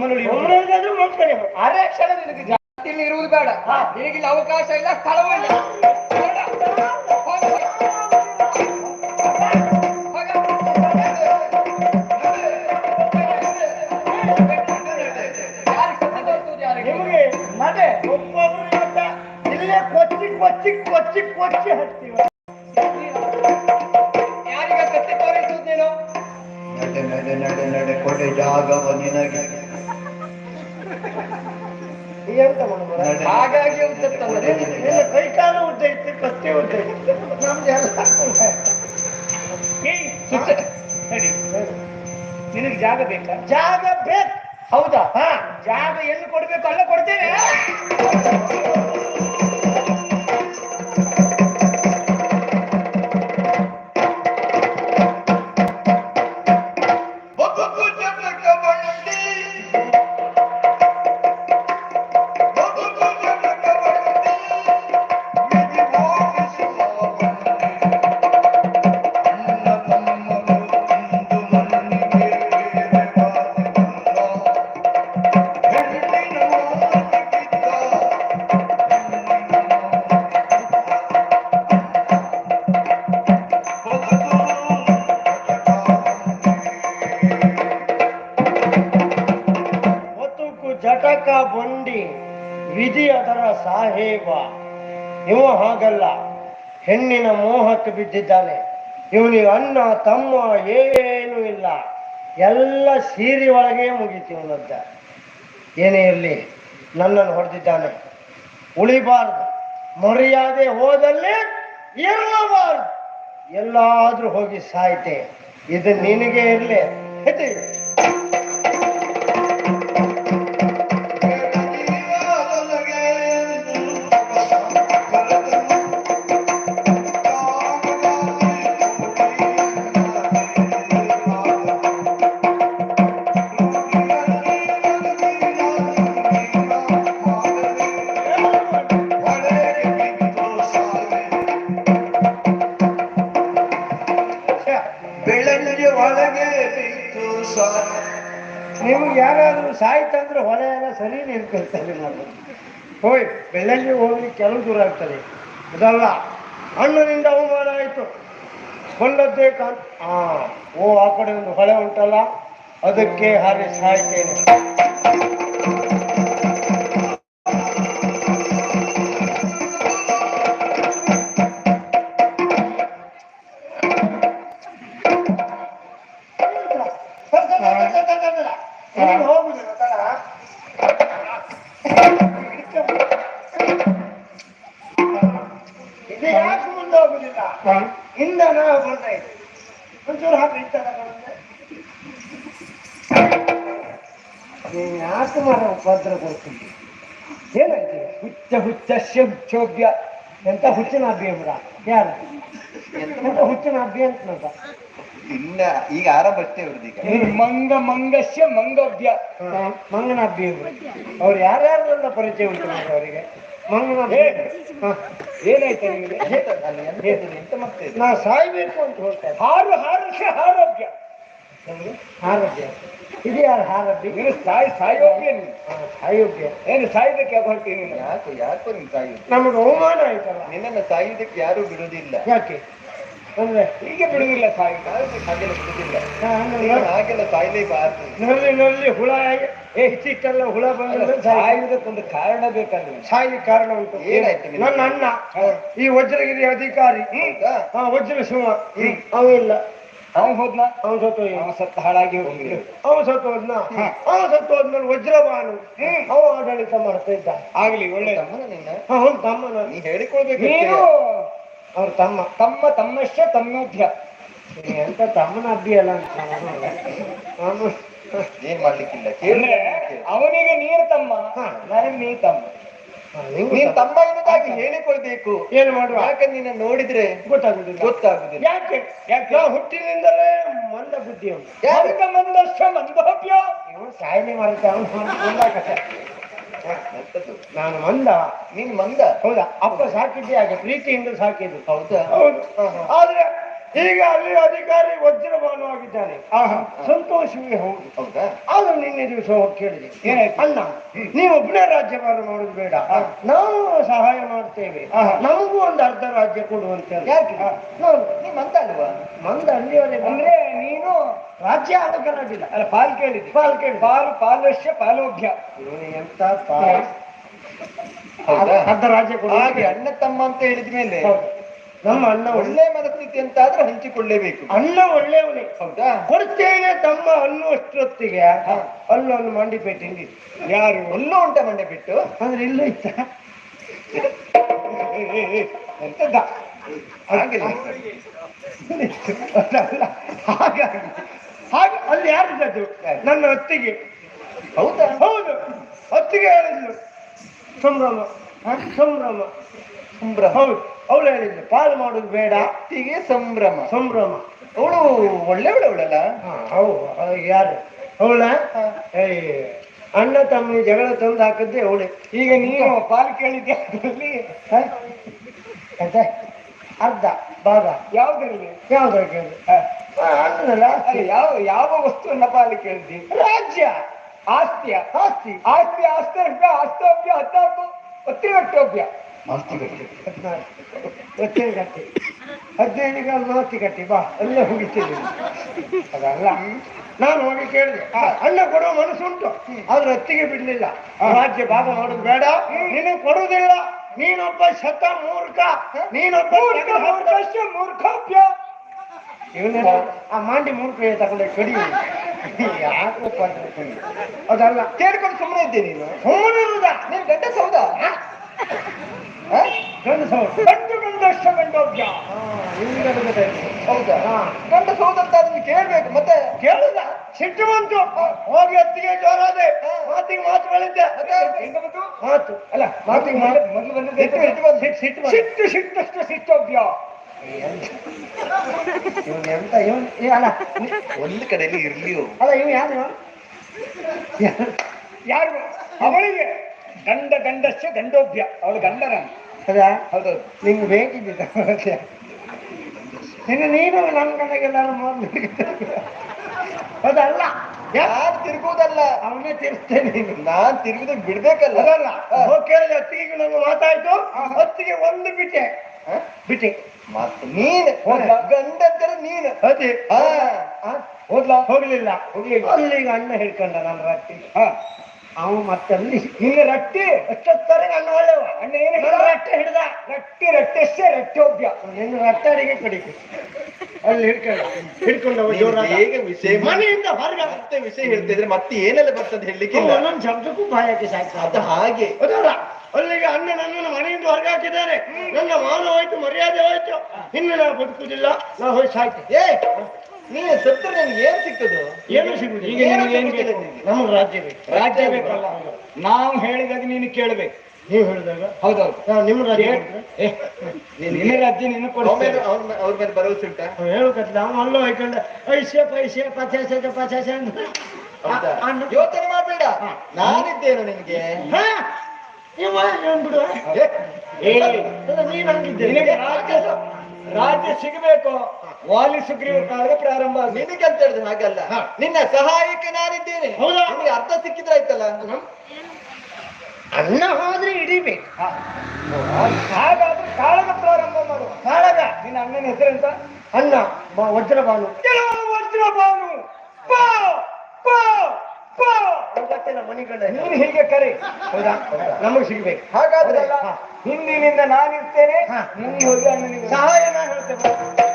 ಮಾಡ್ತಾನೆ ಅರೆ ಕ್ಷಣ ನಿನಗೆ ಜಾತಿ ಇರುವುದು ಬೇಡ. ನಿನಗಿಲ್ಲಿ ಅವಕಾಶ ಇಲ್ಲ ಸ್ಥಳವೂ ಇಲ್ಲ? ನಿಮಗೆ ನಡೆ ಒಬ್ಬೊಬ್ರು ಇವತ್ತ ಇಲ್ಲೇ ಕೊಚ್ಚಿ ಕೊಚ್ಚಿ ಕೊಚ್ಚಿ ಕೊಚ್ಚಿ ಹಚ್ತೀವ ಯಾರಿಗ ಕತ್ತೆ ತೋರಿಸುವುದು ನೀನು? ನಡೆ ನಡೆ ನಡೆ ನಡೆ ಕೊಡೆ ಜಾಗವ ನಿನಗೆ. ಮಾಡುವ ನಡೆ. ಹಾಗಾಗಿ ಉದ್ದತ್ತಲ್ಲದೆ ನಿನ್ನ ಕೈಕಾಲ ಉದ್ದ ಇತ್ತು ಕತ್ತೆ ಉದ್ದ ಇತ್ತು. ನಮ್ದೆಲ್ಲ ನಿನಗೆ ಜಾಗ ಬೇಕಾ? ಜಾಗ ಬೇಕು. ಹೌದಾ? ಹಾ. ಜಾಗ ಎಲ್ಲಿ ಕೊಡ್ಬೇಕು ಅಲ್ಲ ಕೊಡ್ತೇನೆ ಜಟಕ ಬಂಡಿ ವಿಧಿ ಅದರ ಸಾಹೇಬ. ಇವ ಹಾಗಲ್ಲ. ಹೆಣ್ಣಿನ ಮೋಹಕ್ಕೆ ಬಿದ್ದಿದ್ದಾನೆ. ಇವನಿಗೆ ಅಣ್ಣ ತಮ್ಮ ಏನೂ ಇಲ್ಲ. ಎಲ್ಲ ಸೀರೆ ಒಳಗೆ ಮುಗೀತು ಇವನದ್ದ. ಏನೇ ಇರಲಿ, ನನ್ನನ್ನು ಹೊಡೆದಿದ್ದಾನೆ. ಉಳಿಬಾರ್ದು. ಮರ್ಯಾದೆ ಹೋದಲ್ಲಿ ಇರಲಬಾರ್ದು ಎಲ್ಲಾದ್ರೂ ಹೋಗಿ ಸಾಯ್ತೆ. ಇದು ನಿನಗೆ ಇರಲಿ. ನಿಮಗೆ ಯಾರಾದರೂ ಯಾರಾದ್ರೂ ಸಾಯ್ತಂದ್ರೆ ಹೊಳೆ ಎಲ್ಲ ಸರಿ ನಿಂತಿರ್ತಾರೆ ನಾನು ಹೋಯ್ ಬೆಳ್ಳಂಗಿ ಹೋಗಿ ಕೆಲವು ದೂರ ಆಗ್ತದೆ. ಅದಲ್ಲ, ಹಣ್ಣಿನಿಂದ ಅವಮಾನ ಆಯಿತು. ಕೊಂಡದ್ದೇ ಕಾನ್ ಆ, ಓ, ಆ ಕಡೆ ಒಂದು ಹೊಳೆ ಉಂಟಲ್ಲ, ಅದಕ್ಕೆ ಹಾಗೆ ಸಾಯ್ತೇನೆ. ನೀನು ಹೋಗುದಿಲ್ಲ ತಡ. ಇದು ಯಾಕೆ ಮುಂದೆ ಹೋಗುದಿಲ್ಲ ಹಿಂದೆ ನಾವು ಬರ್ತಾ ಇದ್ದೀವಿ ಒಂಚೂರು ಹಾಕಿ ಇತ್ತಲ್ಲ ಬರುತ್ತೆ ನೀನು ಯಾಕೆ ಮಾಡ ಉಪದ್ರ ಕೊಡ್ತೀನಿ ಏನಾಯ್ತು ಹುಚ್ಚ ಹುಚ್ಚ ಶೋಭ್ಯ ಎಂತ ಹುಚ್ಚಿನ ಅಭ್ಯಂಬ್ರ ಯಾರು ಎಂತ ಹುಚ್ಚಿನ ಅಭ್ಯಂತ ಇಲ್ಲ ಈಗ ಆರಂಭ ಅಷ್ಟೇ ಅವ್ರದ್ದು ಈಗ. ಮಂಗ ಮಂಗಸ್ಯ ಮಂಗವ್ಯ. ಮಂಗನಾಭ್ಯ ಅವ್ರು ಯಾರ್ಯಾರೆಲ್ಲ ಪರಿಚಯ ಉಂಟು ಅವರಿಗೆ? ಮಂಗನ ಏ, ಏನಾಯ್ತು ನಿಮಗೆ? ನಾ ಸಾಯ್ಬೇಕು ಅಂತ ಹೇಳ್ತಾರೆ ಹಾರು ಹಾರಸ್ಯ ಹಾರೋಗ್ಯ. ಆರೋಗ್ಯ ಇದು ಯಾರು ಆರೋಗ್ಯ ನೀನು ಸಾಯಿ ಸಾಯೋಗ್ಯ ನೀನು. ಸಾಯೋಗ್ಯ. ಏನು ಸಾಯ್ದಕ್ಕೆ ಯಾಕೆ ಹೊರಟಿ ಯಾಕೋ ಯಾಕೋ ನಿನ್ ಸಾಯುದು? ನಮಗೆ ಅವಮಾನ ಆಯ್ತಲ್ಲ. ನಿನ್ನನ್ನು ಸಾಯುವುದಕ್ಕೆ ಯಾರು ಬಿಡುದಿಲ್ಲ ಯಾಕೆ? ಹೀಗೆ ಬಿಡುವುದಿಲ್ಲ ಸಾಯಿ ಸಾಯುವುದಕ್ಕೆ ಹಾಗೆಲ್ಲ ಸಾಯ್ಲೇಬಾರ್ದು ನಲ್ಲಿ ನಲ್ಲಿ ಹುಳ ಏ ಚಿಕ್ಕಲ್ಲ ಹುಳ ಬಂದ್ರೆ ಸಾಯಿ ಸಾಯುವುದಕ್ಕೊಂದು ಕಾರಣ ಬೇಕಲ್ಲ ಸಾಯಿ ಕಾರಣ ಉಂಟು. ಏನಾಯ್ತು ನನ್ನ ಅಣ್ಣ ಈ ವಜ್ರಗಿರಿ ಅಧಿಕಾರಿ? ಹಾ ವಜ್ರ ಸಿಂಹ ಅವಿಲ್ಲ ಅವನು ಹೋದ್ನ? ಅವನು ಸತ್ತು ಅವನು ಸತ್ತ ಹಾಳಾಗಿ ಹೋಗಿದ್ರು ಅವನು ಸತ್ತು ಹೋದ್ನ? ಅವನು ಸತ್ತು ಹೋದ್ಮೇಲೆ ವಜ್ರವಾನು. ಅವ ಆಡಳಿತ ಮಾಡ್ತಾ ಇದ್ದ. ಆಗ್ಲಿ ಒಳ್ಳೆ ತಮ್ಮನ ನಿನ್ನ. ಅವನು ತಮ್ಮನ. ನೀ ಹೇಳಿಕೊಳ್ಬೇಕು ಅವ್ರ ತಮ್ಮ ತಮ್ಮ ತಮ್ಮಷ್ಟೇ ತಮ್ಮೋಭ್ಯ ಎಂತ ತಮ್ಮನ ಅಭ್ಯ ಅಲ್ಲ ಅಂತ ಅವನು ಏನ್ ಮಾಡ್ಲಿಕ್ಕಿಲ್ಲ ಕೇಳು. ಅಂದ್ರೆ ಅವನಿಗೆ ನೀರ್ ತಮ್ಮ ನನಗೆ ನೀ ತಮ್ಮ. ನೀನ್ ತಮ್ಮ. ಎನ್ನುವುದಾಗಿ ಹೇಳಿಕೊಳ್ಬೇಕು. ಏನು ಮಾಡುವ? ಯಾಕೆ ನಿನ್ನ ನೋಡಿದ್ರೆ ಗೊತ್ತಾಗುದಿಲ್ಲ. ಗೊತ್ತಾಗುದಿಲ್ಲ. ಯಾಕೆ? ಯಾಕೆ? ಹುಟ್ಟಿನಿಂದಲೇ ಮಂದ ಬುದ್ಧಿ ಅವನು ಯಾಕೆ ಮಂದಷ್ಟ ಮಂದೋಭ್ಯ ಇವನು ಅವನು ಮರತ ಎಂತದು? ನಾನು ಮಂದ ನೀನ್ ಮಂದ. ಹೌದಾ? ಅಪ್ಪ ಸಾಕಿದ್ದೆ ಹಾಗೆ ಪ್ರೀತಿಯಿಂದ ಸಾಕಿದ್ದು. ಹೌದಾ. ಹೌದು. ಆದ್ರೆ ಈಗ ಅಲ್ಲಿ ಅಧಿಕಾರಿ ವಜ್ರ ಆಗಿದ್ದಾನೆ ಆಹಾ. ಸಂತೋಷವೇ ಹೌದು. ಹೌದಾ? ಆದ್ರೂ ನಿನ್ನೆ ದಿವಸ ಹೋಗಿ ಕೇಳಿದೆ. ಏನಾಯ್ತು? ಅಣ್ಣ ನೀವೊಬ್ಬನೇ ರಾಜ್ಯಭಾರ ಮಾಡುದು ಬೇಡ. ನಾವು ಸಹಾಯ ಮಾಡ್ತೇವೆ. ನಮಗೂ ಒಂದು ಅರ್ಧ ರಾಜ್ಯ ಕೊಡುವಂತೆ ಯಾಕೆ? ನೋಡು ನೀ ಮಂತ ಅಲ್ವಾ ಮಂದ ಅಲ್ಲಿಯವರೇ ಅಂದ್ರೆ ನೀನು ರಾಜ್ಯ ಆಡಕರಾಗಿಲ್ಲ ಅಲ್ಲ ಪಾಲ್ ಕೇಳಿದ್ವಿ ಪಾಲ್ ಕೇಳಿ ಪಾಲು ಪಾಲಶ್ಯ ಪಾಲೋಭ್ಯ ಎಂತ ಪಾಲ್? ಅರ್ಧ ರಾಜ್ಯ ಕೊಡುವ ಹಾಗೆ ಅಣ್ಣ ತಮ್ಮ ಅಂತ ಹೇಳಿದ ಮೇಲೆ ಹೌದು. ನಮ್ಮ ಅಣ್ಣ ಒಳ್ಳೆ ಮನಸ್ಥಿತಿ ಅಂತ ಆದ್ರೆ ಹಂಚಿಕೊಳ್ಳೇಬೇಕು. ಅಣ್ಣ ಒಳ್ಳೆಯವನೇ ಹೌದಾ? ಕೊಡ್ತೇನೆ ತಮ್ಮ ಅನ್ನುವಷ್ಟೊತ್ತಿಗೆ. ಅಲ್ಲೊಂದು ಮಂಡಿಪೇಟೆ ಹಿಂದಿತ್ತು ಯಾರು? ಎಲ್ಲೋ ಉಂಟ ಮಂಡೆ ಬಿಟ್ಟು ಅಂದ್ರೆ ಇಲ್ಲ ಇತ್ತ. ಎಂತದ ಹಾಗಿಲ್ಲ. ಹಾಗಾಗಿ ಹಾಗೆ ಅಲ್ಲಿ ಯಾರಿದ್ದದ್ದು? ನನ್ನ ಅತ್ತಿಗೆ. ಹೌದಾ? ಹೌದು. ಅತ್ತಿಗೆ ಹೇಳಿದ್ಲು. ಸಂಭ್ರಮ? ಸಂಭ್ರಮ. ಸಂಭ್ರಮ. ಹೌದು. ಅವಳು ಹೇಳಿದ್ಲು ಪಾಲು ಮಾಡೋದು ಬೇಡ ಅತ್ತಿಗೆ ಸಂಭ್ರಮ ಸಂಭ್ರಮ ಅವಳು ಒಳ್ಳೆವಳು ಅವಳಲ್ಲ ಹ, ಹೌದು ಯಾರು ಅವಳ ಅಣ್ಣ ತಮ್ಮ ಜಗಳ ತಂದು ಹಾಕದ್ದೆ ಅವಳೆ ಈಗ ನೀನು ಪಾಲು ಕೇಳಿದ್ದೆ ಅದರಲ್ಲಿ? ಅರ್ಧ ಭಾಗ ಯಾವ್ದ್ರಲ್ಲಿ ಯಾವ್ದು ಕೇಳಿ ಅಣ್ಣನಲ್ಲ ಅಲ್ಲ ಯಾವ ಯಾವ ವಸ್ತುವನ್ನ ಪಾಲು ಕೇಳಿದ್ದಿ ರಾಜ್ಯ ಆಸ್ತಿಯ ಆಸ್ತಿ ಆಸ್ತಿ ಆಸ್ತಿ ಆಸ್ತೋಭ್ಯ ಹತ್ತಾಕು ಒತ್ತಿರಟ್ಟೋಭ್ಯ ಆಸ್ತಿ ಗಟ್ಟಿ. ಕಟ್ಟಿ ಹದಿನೈದು ಮಾತಿ ಗಂಟೆ ಬಾ ಅಲ್ಲೇ ಹೋಗಿದ್ದೀನಿ ಅದಲ್ಲ ನಾನು ಹೋಗಿ ಕೇಳಿದೆ. ಅಣ್ಣ ಕೊಡೋ ಮನಸ್ಸುಂಟು. ಆದ್ರೆ ಅತ್ತಿಗೆ ಬಿಡ್ಲಿಲ್ಲ. ರಾಜ್ಯ ಭಾಗ ಮಾಡೋದು ಬೇಡ. ನೀನು ಕೊಡುವುದಿಲ್ಲ. ನೀನೊಬ್ಬ ಶತ ಮೂರ್ಖ. ನೀನೊಬ್ಬ ಮೂರ್ಖಾಭ್ಯ ಇವನ್ನೆಲ್ಲ ಆ ಮಾಂಡಿ ಮೂರ್ಖ ತಗೊಂಡೆ ಕಡಿ. ಯಾಕಪ್ಪ. ಅದಲ್ಲ ಕೇಳ್ಕೊಂಡು ಸುಮ್ಮನೆ ನೀನು. ಸುಮ್ಮನೆ ನೀನ್ ಗಂಡ ಸೌದಾ? ಗಂಡು ಸೌರು ಗಂಡು ಗಂಡಶ್ಚ ಗಂಡೋಭ್ಯ ಹೌದಾ. ಗಂಡ ಸೌದಂತ ಅದನ್ನ ಕೇಳ್ಬೇಕು. ಮತ್ತೆ ಕೇಳಿದ? ಸಿಟ್ಟು ಬಂತು. ಹೋಗಿ ಅತ್ತಿಗೆ ಜೋರಾದೆ. ಮಾತಿಗೆ ಮಾತು ಬಂತು? ಮಾತು. ಅಲ್ಲ ಮಾತಿಗೆ ಮಾತು ಮೊದಲು ಬಂದಿದ್ದೆ ಸಿಟ್ಟು ಬಂದು ಸಿಟ್ಟು ಸಿಟ್ಟು ಸಿಟ್ಟಷ್ಟು ಸಿಟ್ಟೋಗ್ಯ ಇವನು ಎಂತ ಇವನ್ ಅಲ್ಲ ಒಂದು ಕಡೆಯಲ್ಲಿ ಇರ್ಲಿ ಅಲ್ಲ ಇವ? ಯಾರು? ಯಾರು? ಅವಳಿಗೆ. ಗಂಡ ಗಂಡಶ್ಚ ಗಂಡೋಭ್ಯ ಅವಳು ಗಂಡನ ಅದಾ ಹೌದು. ನಿಂಗೆ ಬೇಕಿದ್ದ ಇನ್ನು ನೀನು ನನ್ನ ಕಡೆಗೆಲ್ಲ ಅದಲ್ಲ ಯಾರು ತಿರುಗುವುದಲ್ಲ ಅವನೇ ತಿರ್ಸ್ತೇನೆ ನೀನು. ನಾನ್ ತಿರುಗಿದ ಬಿಡ್ಬೇಕಲ್ಲ. ಅದಲ್ಲ ಕೇಳಿದೆ ಅತ್ತಿಗೆ ನಮ್ಮ ಮಾತಾಯ್ತು ಹತ್ತಿಗೆ ಒಂದು ಬಿಟ್ಟೆ? ಬಿಟ್ಟೆ. ಮತ್ತೆ ನೀನ್. ಹೋದ. ಗಂಡ ಅಂತಾರೆ ನೀನು. ಅದೇ. ಹಾ. ಆ? ಹೋದ್ಲಾ? ಹೋಗ್ಲಿಲ್ಲ. ಹೋಗ್ಲಿಲ್ಲ. ಅಲ್ಲಿಗೆ ಅಣ್ಣ ಹೇಳ್ಕೊಂಡ ನನ್ನ ರಾತ್ರಿ ಹಾ. ಅವ ಮತ್ತೆ ಅಲ್ಲಿ ನಿನ್ನ ರಟ್ಟಿ ಎಷ್ಟೊತ್ತಾರೆ ನನ್ನ ಅಣ್ಣ ಏನು ರಟ್ಟೆ ಹಿಡ್ದ. ರಟ್ಟಿ ರಟ್ಟೆಷ್ಟೇ ರಟ್ಟೆ ಒಬ್ಬ ನಿನ್ನ ರಟ್ಟಡಿಗೆ ಕಡಿಕೆ ಅಲ್ಲಿ ಹಿಡ್ಕೊಂಡ ನೀನು ಜೋರಾದ ವಿಷಯ. ಮನೆಯಿಂದ ಹೊರಗೆ ಮತ್ತೆ ವಿಷಯ ಹೇಳ್ತಿದ್ರೆ ಮತ್ತೆ ಏನೆಲ್ಲ ಬರ್ತದೆ ಹೇಳಲಿಕ್ಕೆ ನನ್ನ ಶಬ್ದಕ್ಕೂ ಬಾಯಕ್ಕೆ ಅದು ಸಾಯ್ತು ಹಾಗೆ ಅದಲ್ಲ ಅಲ್ಲಿಗೆ ಅಣ್ಣ ನನ್ನನ್ನು ಮನೆಯಿಂದ ಹೊರಗೆ ಹಾಕಿದ್ದಾರೆ. ನನ್ನ ಮಾನ ಹೋಯ್ತು ಮರ್ಯಾದೆ ಹೋಯ್ತು. ಇನ್ನು ನಾವು ಬದುಕುದಿಲ್ಲ ನಾವು ಹೋಗಿ ಸಾಯ್ತು ಏ ನೀನು ಸತ್ತರೆ ನನಗೆ ಏನ್ ಸಿಕ್ಕದು ಏನು ಸಿಗುದು? ಈಗ ನಿನಗೆ ಏನು ಬೇಕು? ನಮಗೆ ರಾಜ್ಯ ಬೇಕು ರಾಜ್ಯ ಬೇಕಲ್ಲ? ನಾವು ಹೇಳಿದಾಗ ನೀನು ಕೇಳಬೇಕು. ನೀವು ಹೇಳಿದಾಗ? ಹೌದೌದು. ನಿಮ್ಮ ರಾಜ್ಯ? ಏ, ನಿನ್ನ ರಾಜ್ಯ ನಿನ್ನ ಕೊಡ್ತೇವೆ ಅವ್ರ ಮೇಲೆ- ಭರವಸೆ ಉಂಟಾ? ಅವನು ಅಲ್ಲೋ ಹೋಯ್ಕೊಂಡ ಐಸೆ ಪೈಸೆ ಪಚಾಸೆ ಪಚಾಸೆ ಅಂತ ಯೋಚನೆ ಮಾಡ್ಬೇಡ. ನಾನಿದ್ದೇನು ನಿನ್ಗೆ? ಇವ ಬಿಡು ನೀನ್ ರಾಜ್ಯ ಸಿಗಬೇಕು. ವಾಲಿ ಸುಗ್ರೀವ ಕಾಲದ ಪ್ರಾರಂಭ. ನಿನಗೆ ಅಂತ ಹೇಳಿದ್ರೆ? ಹಾಗಲ್ಲ. ನಿನ್ನ ಸಹಾಯಕ್ಕೆ ನಾನಿದ್ದೇನೆ. ಹೌದಾ? ಅರ್ಥ ಸಿಕ್ಕಿದ್ರಾಯ್ತಲ್ಲ ಅನ್ನ ಹೋದ್ರೆ ಹಿಡಿಬೇಕು. ಹಾ. ಹಾಗಾದ್ರೆ ಕಾಳಗ ಪ್ರಾರಂಭ ಮಾಡು. ಕಾಳಗ. ನಿನ್ನ ಅಣ್ಣನ ಹೆಸರೆಂತ ಅಣ್ಣ ವಜ್ರಬಾನು ಕೆಲವು ಅವತ್ತೇ ನಮ್ಮ ನೀನು ಹೀಗೆ ಕರೆ. ಹೌದಾ? ನಮಗೆ ಸಿಗ್ಬೇಕು. ಹಾಗಾದ್ರೆ? ಹಿಂದಿನಿಂದ ನಾನಿರ್ತೇನೆ. ನೀನು ಹೋಗಿ ಅಣ್ಣನಿಗೆ ಸಹಾಯ ನಾ ಹೇಳ್ತೇನೆ.